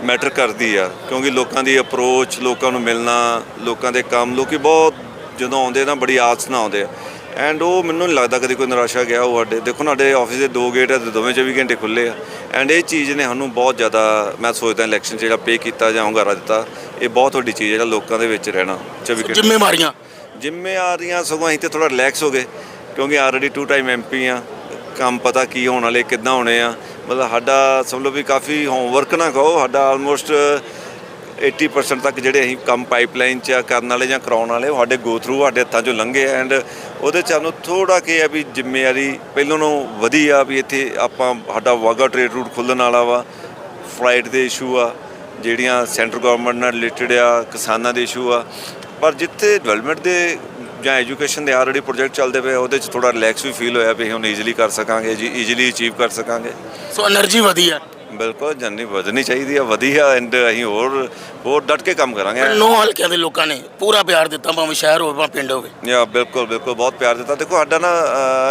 ਮੈਟਰ ਕਰਦੀ ਆ। ਕਿਉਂਕਿ ਲੋਕਾਂ ਦੀ ਅਪਰੋਚ ਲੋਕਾਂ ਨੂੰ ਮਿਲਣਾ ਲੋਕਾਂ ਦੇ ਕੰਮ ਲੋਕੀ ਬਹੁਤ ਜਦੋਂ ਆਉਂਦੇ ਨਾ ਬੜੀ ਆਸ ਨਾਲ ਆਉਂਦੇ ਆ। ਐਂਡ ਉਹ ਮੈਨੂੰ ਨਹੀਂ ਲੱਗਦਾ ਕਦੀ ਕੋਈ ਨਿਰਾਸ਼ਾ ਗਿਆ ਉਹ ਸਾਡੇ। ਦੇਖੋ ਸਾਡੇ ਆਫਿਸ ਦੇ ਦੋ ਗੇਟ ਆ ਤੇ ਦੋਵੇਂ 24 ਘੰਟੇ ਖੁੱਲੇ ਆ। ਐਂਡ ਇਹ ਚੀਜ਼ ਨੇ ਸਾਨੂੰ ਬਹੁਤ ਜ਼ਿਆਦਾ ਮੈਂ ਸੋਚਦਾ ਇਲੈਕਸ਼ਨ ਜਿਹੜਾ ਪੇ ਕੀਤਾ ਜਾਂ ਹੁੰਗਾਰਾ ਦਿੱਤਾ ਇਹ ਬਹੁਤ ਵੱਡੀ ਚੀਜ਼ ਹੈ ਜਿਹੜਾ ਲੋਕਾਂ ਦੇ ਵਿੱਚ ਰਹਿਣਾ 24 ਘੰਟੇ। ਜ਼ਿੰਮੇਵਾਰੀਆਂ? ਜ਼ਿੰਮੇਵਾਰੀਆਂ ਸਗੋਂ ਅਸੀਂ ਤੇ ਥੋੜਾ ਰਿਲੈਕਸ ਹੋ ਗਏ ਕਿਉਂਕਿ ਆਲਰੇਡੀ ਟੂ ਟਾਈਮ ਐਮਪੀ ਆ ਕੰਮ ਪਤਾ ਕੀ ਹੋਣ ਵਾਲੇ ਕਿੱਦਾਂ ਹੋਣੇ ਆ। ਮਤਲਬ ਸਾਡਾ ਸਮਝ ਲਓ ਵੀ ਕਾਫੀ ਹੋਮਵਰਕ ਨਾ ਕਹੋ ਸਾਡਾ ਆਲਮੋਸਟ 80% ਤੱਕ ਜਿਹੜੇ ਅਸੀਂ ਕੰਮ ਪਾਈਪਲਾਈਨ ਚ ਕਰਨ ਵਾਲੇ ਜਾਂ ਕਰਾਉਣ ਵਾਲੇ, ਉਹ ਸਾਡੇ ਗੋ ਥਰੂ ਸਾਡੇ ਹੱਥਾਂ ਚੋਂ ਲੰਘੇ ਐਂਡ ਉਹਦੇ ਚ ਸਾਨੂੰ ਥੋੜਾ ਕਿ ਆ ਵੀ ਜ਼ਿੰਮੇਵਾਰੀ ਪਹਿਲੋਂ ਨੂੰ ਵਧੀਆ ਵੀ ਇੱਥੇ ਆਪਾਂ ਸਾਡਾ ਵਾਗਾ ਟ੍ਰੇਡ ਰੂਟ ਖੁੱਲਣ ਵਾਲਾ ਵਾ। ਫਲਾਈਟ ਦੇ ਇਸ਼ੂ ਆ, ਜਿਹੜੀਆਂ ਸੈਂਟਰ ਗਵਰਨਮੈਂਟ ਨਾਲ ਰਿਲੇਟਡ ਆ, ਕਿਸਾਨਾਂ ਦੇ ਇਸ਼ੂ ਆ। ਪਰ ਜਿੱਥੇ ਡਿਵੈਲਪਮੈਂਟ ਦੇ ਜਾਂ ਐਜੂਕੇਸ਼ਨ ਦੇ ਆਲਰੇਡੀ ਪ੍ਰੋਜੈਕਟ ਚੱਲਦੇ ਪਏ ਉਹਦੇ ਚ ਥੋੜਾ ਰਿਲੈਕਸ ਵੀ ਫੀਲ ਹੋਇਆ ਵੀ ਹੁਣ ਈਜ਼ੀਲੀ ਕਰ ਸਕਾਂਗੇ ਜੀ ਈਜ਼ੀਲੀ ਅਚੀਵ ਕਰ ਸਕਾਂਗੇ। ਸੋ એનર્ਜੀ ਵਧੀਆ। ਬਿਲਕੁਲ ਜੰਨੀ ਵਧਣੀ ਚਾਹੀਦੀ ਆ ਵਧੀਆ ਐਂਡ ਅਸੀਂ ਹੋਰ ਹੋਰ ਡਟ ਕੇ ਕੰਮ ਕਰਾਂਗੇ। ਨੌ ਹਲਕਿਆਂ ਦੇ ਲੋਕਾਂ ਨੇ ਪੂਰਾ ਪਿਆਰ ਦਿੱਤਾ ਭਾਵੇਂ ਸ਼ਹਿਰ ਹੋਵੇ ਭਾਵੇਂ ਪਿੰਡ ਹੋਵੇ। ਯਾ ਬਿਲਕੁਲ ਬਿਲਕੁਲ ਬਹੁਤ ਪਿਆਰ ਦਿੱਤਾ। ਦੇਖੋ ਸਾਡਾ ਨਾ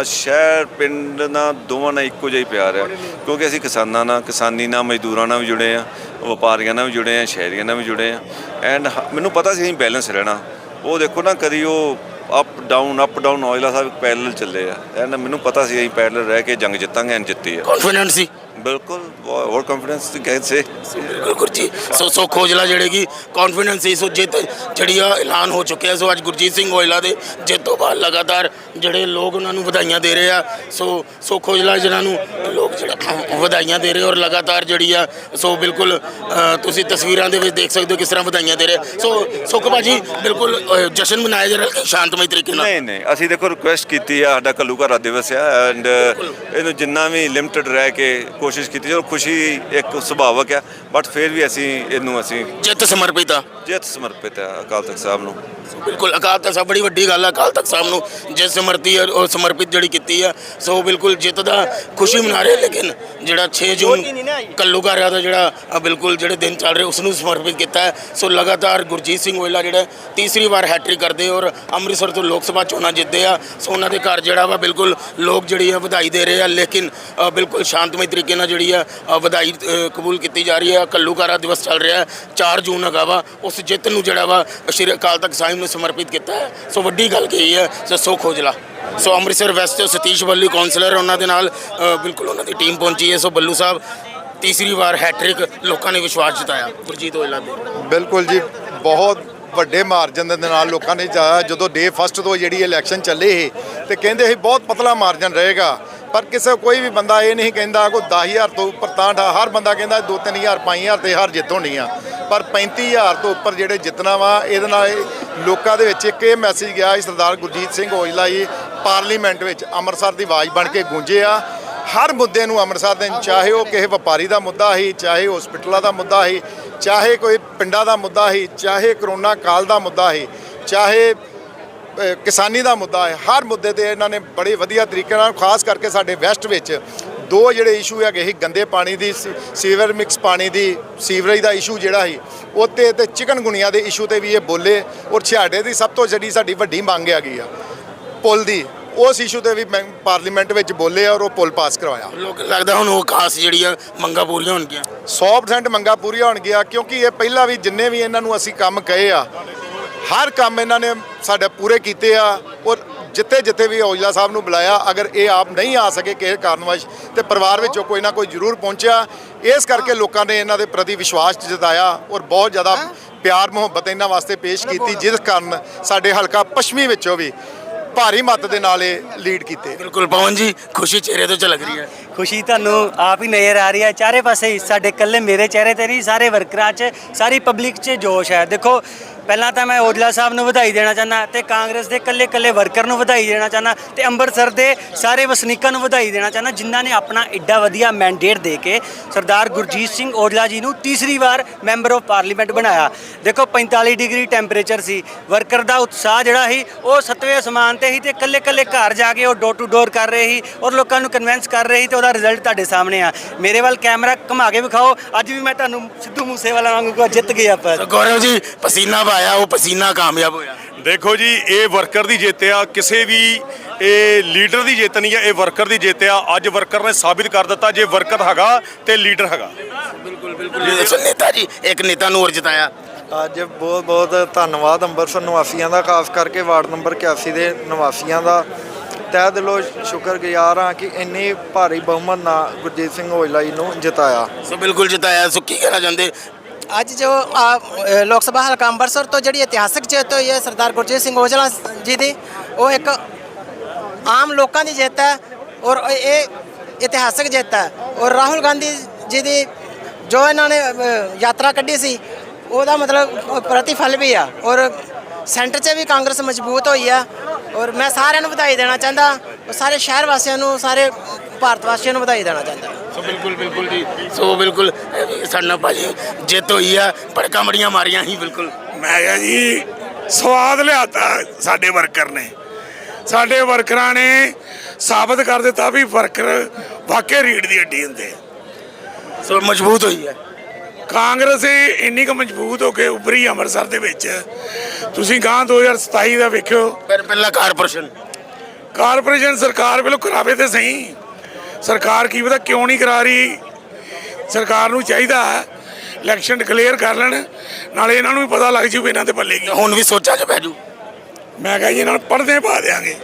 ਸ਼ਹਿਰ ਪਿੰਡ ਨਾਲ ਦੋਵਾਂ ਨਾਲ ਇੱਕੋ ਜਿਹਾ ਹੀ ਪਿਆਰ ਹੈ ਕਿਉਂਕਿ ਅਸੀਂ ਕਿਸਾਨਾਂ ਨਾਲ ਕਿਸਾਨੀ ਨਾਲ ਮਜ਼ਦੂਰਾਂ ਨਾਲ ਵੀ ਜੁੜੇ ਆ ਵਪਾਰੀਆਂ ਨਾਲ ਵੀ ਜੁੜੇ ਆ ਸ਼ਹਿਰੀਆਂ ਨਾਲ ਵੀ ਜੁੜੇ ਆ। ਐਂਡ ਮੈਨੂੰ ਪਤਾ ਸੀ ਅਸੀਂ ਬੈਲੈਂਸ ਰਹਿਣਾ। ਉਹ ਦੇਖੋ ਨਾ ਕਦੀ ਉਹ ਅਪ ਡਾਊਨ ਅਪ ਡਾਊਨ ਆਇਲਾ ਸਾਹਿਬ ਪੈਰਲਲ ਚੱਲੇ ਆ। ਐਂਡ ਮੈਨੂੰ ਪਤਾ ਸੀ ਅਸੀਂ ਪੈਰਲਲ ਰਹਿ ਕੇ ਜੰਗ ਜਿੱਤਾਂਗੇ ਐਂਡ ਜਿੱਤੀ ਆ। ਕੌਨਫੀਡੈਂਟ ਸੀ? ਬਿਲਕੁਲ ਹੋਰ ਕੰਫੀਡੈਂਸ ਕੈਸੇ ਬਿਲਕੁਲ ਗੁਰਜੀ। ਸੋ ਸੋ ਖੋਜਲਾ ਜਿਹੜੇ ਕੀ ਕੌਨਫੀਡੈਂਸ ਸੀ ਸੋ ਜਿੱਤ ਜਿਹੜੀ ਆ ਐਲਾਨ ਹੋ ਚੁੱਕਿਆ। ਸੋ ਅੱਜ ਗੁਰਜੀਤ ਸਿੰਘ ਔਜਲਾ ਦੇ ਜਿੱਤ ਬਾਅਦ ਲਗਾਤਾਰ ਜਿਹੜੇ ਲੋਕ ਉਹਨਾਂ ਨੂੰ ਵਧਾਈਆਂ ਦੇ ਰਹੇ ਆ ਸੋ ਸੋ ਖੋਜਲਾ ਜਿਹਨਾਂ ਨੂੰ ਲੋਕ ਜਿਹੜਾ ਵਧਾਈਆਂ ਦੇ ਰਹੇ ਔਰ ਲਗਾਤਾਰ ਜਿਹੜੀ ਆ ਸੋ ਬਿਲਕੁਲ ਤੁਸੀਂ ਤਸਵੀਰਾਂ ਦੇ ਵਿੱਚ ਦੇਖ ਸਕਦੇ ਹੋ ਕਿਸ ਤਰ੍ਹਾਂ ਵਧਾਈਆਂ ਦੇ ਰਹੇ। ਆ। ਸੋ ਸੁਖ ਭਾਜੀ ਬਿਲਕੁਲ ਜਸ਼ਨ ਮਨਾਇਆ ਜਾ ਰਿਹਾ ਸ਼ਾਂਤਮਈ ਤਰੀਕੇ ਨਾਲ। ਨਹੀਂ ਨਹੀਂ ਅਸੀਂ ਦੇਖੋ ਰਿਕੁਐਸਟ ਕੀਤੀ ਆ ਸਾਡਾ ਕੱਲੂ ਘਰਾ ਦਿਵਸ ਆ ਐਂਡ ਇਹਨੂੰ ਜਿੰਨਾ ਵੀ ਲਿਮਟਿਡ ਰਹਿ ਕੇ ਕੋਸ਼ਿਸ਼ ਕੀਤੀ ਚਲੋ ਖੁਸ਼ੀ ਇੱਕ ਸੁਭਾਵਕ ਆ ਬਟ ਫਿਰ ਵੀ ਅਸੀਂ ਇਹਨੂੰ ਅਸੀਂ ਜਿੱਤ ਸਮਰਪਿਤ ਆ। ਜਿੱਤ ਸਮਰਪਿਤ ਆ ਅਕਾਲ ਤਖਤ ਸਾਹਿਬ ਨੂੰ। ਬਿਲਕੁਲ ਅਕਾਲ ਤਖਤ ਸਾਹਿਬ ਬੜੀ ਵੱਡੀ ਗੱਲ ਹੈ ਅਕਾਲ ਤਖਤ ਸਾਹਿਬ ਨੂੰ ਜਿਸ ਸਮਰਤੀ ਉਹ ਸਮਰਪਿਤ ਜਿਹੜੀ ਕੀਤੀ ਆ ਸੋ ਬਿਲਕੁਲ ਜਿੱਤ ਦਾ ਖੁਸ਼ੀ ਮਨਾ ਰਹੇ ਲੇਕਿਨ ਜਿਹੜਾ 6 ਜੂਨ ਕੱਲੂ ਘਰਿਆ ਦਾ ਜਿਹੜਾ ਬਿਲਕੁਲ ਜਿਹੜੇ ਦਿਨ ਚੱਲ ਰਹੇ ਉਸ ਨੂੰ ਸਮਰਪਿਤ ਕੀਤਾ ਹੈ। ਸੋ ਲਗਾਤਾਰ ਗੁਰਜੀਤ ਸਿੰਘ ਔਜਲਾ ਜਿਹੜਾ ਤੀਸਰੀ ਵਾਰ ਹੈਟ੍ਰਿਕ ਕਰਦੇ ਔਰ ਅੰਮ੍ਰਿਤਸਰ ਤੋਂ ਲੋਕ ਸਭਾ ਚੋਣਾਂ ਜਿੱਤਦੇ ਆ। ਸੋ ਉਹਨਾਂ ਦੇ ਘਰ ਜਿਹੜਾ ਵਾ ਬਿਲਕੁਲ ਲੋਕ ਜਿਹੜੀ ਆ ਵਧਾਈ ਦੇ ਰਹੇ ਆ ਲੇਕਿਨ ਬਿਲਕੁਲ ਸ਼ਾਂਤਮਈ ਤਰੀਕੇ ਨਾਲ ਜਿਹੜੀ ਆ ਵਧਾਈ ਕਬੂਲ ਕੀਤੀ ਜਾ ਰਹੀ ਹੈ ਕੱਲੂ ਘਰਾ ਦਿਵਸ ਚੱਲ ਰਿਹਾ ਹੈ 4 ਜੂਨ ਹੈਗਾ ਵਾ ਉਸ ਜਿੱਤ ਨੂੰ ਜਿਹੜਾ ਵਾ ਸ਼੍ਰੀ ਅਕਾਲ ਤਖਤ ਸਾਹਿਬ ਨੂੰ ਸਮਰਪਿਤ ਕੀਤਾ ਸੋ ਵੱਡੀ ਗੱਲ ਕਹੀ ਹੈ ਸੋ ਸੋ ਖੋਜਲਾ ਸੋ ਅੰਮ੍ਰਿਤਸਰ ਵੈਸਟ ਤੋਂ ਸਤੀਸ਼ ਬੱਲੂ ਕਾਉਂਸਲਰ ਉਹਨਾਂ ਦੇ ਨਾਲ ਅ, ਬਿਲਕੁਲ ਉਹਨਾਂ ਦੀ ਟੀਮ ਪਹੁੰਚੀ ਹੈ। ਸੋ ਬੱਲੂ ਸਾਹਿਬ ਤੀਸਰੀ ਵਾਰ ਹੈਟ੍ਰਿਕ ਲੋਕਾਂ ਨੇ ਵਿਸ਼ਵਾਸ ਜਤਾਇਆ। ਗੁਰਜੀਤ ਔਜਲਾ ਦੇ। ਬਿਲਕੁਲ ਜੀ ਬਹੁਤ ਵੱਡੇ ਮਾਰਜਨ ਦੇ ਨਾਲ ਲੋਕਾਂ ਨੇ ਜਾਇਆ। ਜਦੋਂ ਡੇ ਫਸਟ ਤੋਂ ਜਿਹੜੀ ਇਲੈਕਸ਼ਨ ਚੱਲੇ ਸੀ ਤੇ ਕਹਿੰਦੇ ਸੀ ਬਹੁਤ ਪਤਲਾ ਮਾਰਜਨ ਰਹੇਗਾ। ਪਰ ਕਿਸੇ ਕੋਈ ਵੀ ਬੰਦਾ ਇਹ ਨਹੀਂ ਕਹਿੰਦਾ ਕੋਈ 10000 ਤੋਂ ਉੱਪਰ ਤਾਂ ਠਾ- ਹਰ ਬੰਦਾ ਕਹਿੰਦਾ 2-3000 5000 ਤੇ ਹਰ ਜਿੱਤ ਹੋਣੀ ਆ। ਪਰ 35000 ਤੋਂ ਉੱਪਰ ਜਿਹੜੇ ਜਿੱਤਣਾ ਵਾ, ਇਹਦੇ ਨਾਲ ਇਹ ਲੋਕਾਂ ਦੇ ਵਿੱਚ ਇੱਕ ਇਹ ਮੈਸੇਜ ਗਿਆ ਸਰਦਾਰ ਗੁਰਜੀਤ ਸਿੰਘ ਔਜਲਾ ਜੀ ਪਾਰਲੀਮੈਂਟ ਵਿੱਚ ਅੰਮ੍ਰਿਤਸਰ ਦੀ ਆਵਾਜ਼ ਬਣ ਕੇ ਗੂੰਜੇ ਆ। ਹਰ ਮੁੱਦੇ ਨੂੰ ਅੰਮ੍ਰਿਤਸਰ ਦੇ ਚਾਹੇ ਉਹ ਕਿਸੇ ਵਪਾਰੀ ਦਾ ਮੁੱਦਾ ਸੀ, ਚਾਹੇ ਹਸਪੀਟਲਾਂ ਦਾ ਮੁੱਦਾ ਸੀ, ਚਾਹੇ ਕੋਈ ਪਿੰਡਾਂ ਦਾ ਮੁੱਦਾ ਸੀ, ਚਾਹੇ ਕਰੋਨਾ ਕਾਲ ਦਾ ਮੁੱਦਾ ਸੀ, ਚਾਹੇ ਕਿਸਾਨੀ ਦਾ ਮੁੱਦਾ ਹੈ। ਹਰ ਮੁੱਦੇ ਤੇ ਇਹਨਾਂ ਨੇ ਬੜੇ ਵਧੀਆ ਤਰੀਕੇ ਨਾਲ ਖਾਸ ਕਰਕੇ ਸਾਡੇ ਵੈਸਟ ਵਿੱਚ ਦੋ ਜਿਹੜੇ ਇਸ਼ੂ ਹੈਗੇ ਸੀ ਗੰਦੇ ਪਾਣੀ ਦੀ ਸੀਵਰ ਮਿਕਸ ਪਾਣੀ ਦੀ ਸੀਵਰੇਜ ਦਾ ਇਸ਼ੂ ਜਿਹੜਾ ਸੀ ਉੱਤੇ ਤੇ ਚਿਕਨਗੁਨੀਆ ਦੇ ਇਸ਼ੂ ਤੇ ਵੀ ਇਹ ਬੋਲੇ ਔਰ ਛਿਆੜੇ ਦੀ ਸਭ ਤੋਂ ਜਿਹੜੀ ਸਾਡੀ ਵੱਡੀ ਮੰਗ ਹੈਗੀ ਆ ਪੁਲ ਦੀ ਉਸ ਇਸ਼ੂ ਤੇ ਵੀ ਪਾਰਲੀਮੈਂਟ ਵਿੱਚ ਬੋਲੇ ਔਰ ਉਹ ਪੁਲ ਪਾਸ ਕਰਵਾਇਆ। ਲੋਕ ਲੱਗਦਾ ਹੁਣ ਉਹ ਖਾਸ ਜਿਹੜੀਆਂ ਮੰਗਾਂ ਪੂਰੀਆਂ ਹੋਣਗੀਆਂ। 100% ਮੰਗਾਂ ਪੂਰੀਆਂ ਹੋਣਗੀਆਂ ਕਿਉਂਕਿ ਇਹ ਪਹਿਲਾਂ ਵੀ ਜਿੰਨੇ ਵੀ ਇਹਨਾਂ ਨੂੰ ਅਸੀਂ ਕੰਮ ਕਹੇ ਆ ਹਰ ਕੰਮ ਇਹਨਾਂ ਨੇ ਸਾਡੇ ਪੂਰੇ ਕੀਤੇ ਆ। ਔਰ ਜਿੱਥੇ ਜਿੱਥੇ ਵੀ ਔਜਲਾ ਸਾਹਿਬ ਨੂੰ ਬੁਲਾਇਆ ਅਗਰ ਇਹ ਆਪ ਨਹੀਂ ਆ ਸਕੇ ਕਿਸੇ ਕਾਰਨਵਸ਼ ਤੇ ਪਰਿਵਾਰ ਵਿੱਚੋਂ ਕੋਈ ਨਾ ਕੋਈ ਜ਼ਰੂਰ ਪਹੁੰਚਿਆ। ਇਸ ਕਰਕੇ ਲੋਕਾਂ ਨੇ ਇਹਨਾਂ ਦੇ ਪ੍ਰਤੀ ਵਿਸ਼ਵਾਸ ਜਤਾਇਆ ਔਰ ਬਹੁਤ ਜ਼ਿਆਦਾ ਪਿਆਰ ਮੁਹੱਬਤ ਇਹਨਾਂ ਵਾਸਤੇ ਪੇਸ਼ ਕੀਤੀ ਜਿਸ ਕਾਰਨ ਸਾਡੇ ਹਲਕਾ ਪੱਛਮੀ ਵਿੱਚੋਂ ਵੀ ਭਾਰੀ ਮੱਤ ਦੇ ਨਾਲ ਇਹ ਲੀਡ ਕੀਤੇ। ਬਿਲਕੁਲ ਪਵਨ ਜੀ ਖੁਸ਼ੀ ਚਿਹਰੇ ਤੋਂ ਝਲਕ ਰਹੀ ਹੈ। ਖੁਸ਼ੀ ਤੁਹਾਨੂੰ ਆਪ ਹੀ ਨਜ਼ਰ ਆ ਰਹੀ ਹੈ। ਚਾਰੇ ਪਾਸੇ ਸਾਡੇ ਇਕੱਲੇ ਮੇਰੇ ਚਿਹਰੇ ਤੇ ਨਹੀਂ ਸਾਰੇ ਵਰਕਰਾਂ 'ਚ ਸਾਰੀ ਪਬਲਿਕ 'ਚ ਜੋਸ਼ ਹੈ। ਦੇਖੋ ਪਹਿਲਾਂ ਤਾਂ ਮੈਂ ਔਜਲਾ ਸਾਹਿਬ ਨੂੰ ਵਧਾਈ ਦੇਣਾ ਚਾਹੁੰਦਾ ਤੇ ਕਾਂਗਰਸ ਦੇ ਇਕੱਲੇ ਇਕੱਲੇ ਵਰਕਰ ਨੂੰ ਵਧਾਈ ਦੇਣਾ ਚਾਹੁੰਦਾ ਤੇ ਅੰਮ੍ਰਿਤਸਰ ਦੇ ਸਾਰੇ ਵਸਨੀਕਾਂ ਨੂੰ ਵਧਾਈ ਦੇਣਾ ਚਾਹੁੰਦਾ, ਜਿਨ੍ਹਾਂ ਨੇ ਆਪਣਾ ਐਡਾ ਵਧੀਆ ਮੈਂਡੇਟ ਦੇ ਕੇ ਸਰਦਾਰ ਗੁਰਜੀਤ ਸਿੰਘ ਔਜਲਾ ਜੀ ਨੂੰ ਤੀਸਰੀ ਵਾਰ ਮੈਂਬਰ ਆਫ ਪਾਰਲੀਮੈਂਟ ਬਣਾਇਆ। ਦੇਖੋ 45 ਡਿਗਰੀ ਟੈਂਪਰੇਚਰ ਸੀ ਵਰਕਰ ਦਾ ਉਤਸ਼ਾਹ ਜਿਹੜਾ ਸੀ, ਉਹ ਸਤਵੇਂ ਅਸਮਾਨ ਤੇ ਸੀ ਤੇ ਇਕੱਲੇ ਇਕੱਲੇ ਘਰ ਜਾ ਕੇ ਉਹ ਡੋਰ ਟੂ ਡੋਰ ਕਰ ਰਹੇ ਸੀ ਔਰ ਲੋਕਾਂ ਨੂੰ ਕਨਵਿੰਸ ਕਰ ਰਹੇ ਸੀ ਤੇ ਉਹਦਾ ਰਿਜ਼ਲਟ ਤੁਹਾਡੇ ਸਾਹਮਣੇ ਆ। ਮੇਰੇ ਵੱਲ ਕੈਮਰਾ ਘੁਮਾ ਕੇ ਵਿਖਾਓ, ਅੱਜ ਵੀ ਮੈਂ ਤੁਹਾਨੂੰ ਸਿੱਧੂ ਮੂਸੇਵਾਲਾ ਵਾਂਗੂ ਜਿੱਤ ਗਏ ਆਪਾਂ। ਗੌਰਵ ਜੀ, ਪਸੀਨਾ ਪਾਇਆ ਉਹ ਪਸੀਨਾ ਕਾਮਯਾਬ ਹੋਇਆ। ਦੇਖੋ ਜੀ ਇਹ ਵਰਕਰ ਦੀ ਜਿੱਤ ਆ। ਕਿਸੇ ਵੀ ਇਹ ਲੀਡਰ ਦੀ ਜਿੱਤ ਨਹੀਂ ਆ ਇਹ ਵਰਕਰ ਦੀ ਜਿੱਤ ਆ। ਅੱਜ ਵਰਕਰ ਨੇ ਸਾਬਿਤ ਕਰ ਦਿੱਤਾ ਜੇ ਵਰਕਰ ਹੈਗਾ ਤੇ ਲੀਡਰ ਹੈਗਾ। ਬਿਲਕੁਲ ਬਿਲਕੁਲ। ਸੋ ਨੇਤਾ ਜੀ ਇੱਕ ਨੇਤਾ ਨੂੰ ਹੋਰ ਜਿਤਾਇਆ। ਅੱਜ ਬਹੁਤ ਬਹੁਤ ਧੰਨਵਾਦ ਅੰਮ੍ਰਿਤਸਰ ਨਿਵਾਸੀਆਂ ਦਾ ਖਾਸ ਕਰਕੇ ਵਾਰਡ ਨੰਬਰ 81 ਦੇ ਨਿਵਾਸੀਆਂ ਦਾ। ਤਹਿ ਦਿਲੋਂ ਸ਼ੁਕਰਗੁਜ਼ਾਰ ਹਾਂ ਕਿ ਇੰਨੀ ਭਾਰੀ ਬਹੁਮਤ ਨਾਲ ਗੁਰਜੀਤ ਸਿੰਘ ਔਜਲਾ ਜੀ ਨੂੰ ਜਿਤਾਇਆ। ਸੋ ਬਿਲਕੁਲ ਜਿਤਾਇਆ। ਸੋ ਕੀ ਕਹਿਣਾ ਚਾਹੁੰਦੇ? ਅੱਜ ਜੋ ਆ, ਲੋਕ ਸਭਾ ਹਲਕਾ ਅੰਮ੍ਰਿਤਸਰ ਤੋਂ ਜਿਹੜੀ ਇਤਿਹਾਸਕ ਜਿੱਤ ਹੋਈ ਹੈ ਸਰਦਾਰ ਗੁਰਜੀਤ ਸਿੰਘ ਔਜਲਾ ਜੀ ਦੀ ਉਹ ਇੱਕ ਆਮ ਲੋਕਾਂ ਦੀ ਜਿੱਤ ਹੈ ਔਰ ਇਹ ਇਤਿਹਾਸਕ ਜਿੱਤ ਹੈ। ਔਰ ਰਾਹੁਲ ਗਾਂਧੀ ਜੀ ਦੀ ਜੋ ਇਹਨਾਂ ਨੇ ਯਾਤਰਾ ਕੱਢੀ ਸੀ ਉਹਦਾ ਮਤਲਬ ਪ੍ਰਤੀਫਲ ਵੀ ਆ ਔਰ ਸੈਂਟਰ 'ਚ ਵੀ ਕਾਂਗਰਸ ਮਜ਼ਬੂਤ ਹੋਈ ਆ ਔਰ ਮੈਂ ਸਾਰਿਆਂ ਨੂੰ ਵਧਾਈ ਦੇਣਾ ਚਾਹੁੰਦਾ। ਸਾਰੇ ਸ਼ਹਿਰ ਵਾਸੀਆਂ ਨੂੰ ਸਾਰੇ ਭਾਰਤ ਵਾਸੀਆਂ ਨੂੰ ਵਧਾਈ ਦੇਣਾ ਚਾਹੁੰਦਾ ਸੋ ਬਿਲਕੁਲ ਬਿਲਕੁਲ ਜੀ। ਸੋ ਬਿਲਕੁਲ ਸਾਡਾ ਭਾਜੀ ਜਿੱਤ ਹੋਈ ਆ ਭੜਕਾਂ ਮੜੀਆਂ ਮਾਰੀਆਂ ਹੀ ਬਿਲਕੁਲ। ਮੈਂ ਕਿਹਾ ਜੀ ਸਵਾਦ ਲਿਆਤਾ ਸਾਡੇ ਵਰਕਰ ਨੇ। ਸਾਡੇ ਵਰਕਰਾਂ ਨੇ ਸਾਬਤ ਕਰ ਦਿੱਤਾ ਵੀ ਵਰਕਰ ਵਾਕਈ ਰੀੜ ਦੀ ਹੱਡੀ ਹੁੰਦੇ ਸੋ ਮਜ਼ਬੂਤ ਹੋਈ ਹੈ ਕਾਂਗਰਸ ਇੰਨੀ ਕੁ ਮਜ਼ਬੂਤ ਹੋ ਕੇ ਉੱਭਰੀ ਅੰਮ੍ਰਿਤਸਰ ਦੇ ਵਿੱਚ। ਤੁਸੀਂ ਗਾਂ 2027 ਦਾ ਵੇਖਿਓ। ਪਹਿਲਾ ਕਾਰਪੋਰੇਸ਼ਨ। ਕਾਰਪੋਰੇਸ਼ਨ ਸਰਕਾਰ ਵੱਲੋਂ ਕਰਾਵੇ ਤੇ ਸਹੀ। ਸਰਕਾਰ ਕੀ ਪਤਾ ਕਿਉਂ ਨਹੀਂ ਕਰਾ ਰਹੀ? ਸਰਕਾਰ ਨੂੰ ਚਾਹੀਦਾ ਇਲੈਕਸ਼ਨ ਡਿਕਲੇਅਰ ਕਰ ਲੈਣ ਨਾਲੇ ਇਹਨਾਂ ਨੂੰ ਵੀ ਪਤਾ ਲੱਗ ਜੂ ਵੀ ਇਹਨਾਂ ਦੇ ਪੱਲੇ ਕੀ। ਹੁਣ ਵੀ ਸੋਚਾਂ ਚ ਪੈ ਜੂ। ਮੈਂ ਕਿਹਾ ਜੀ ਇਹਨਾਂ ਨੂੰ ਪੜਦੇ ਪਾ ਦਿਆਂਗੇ।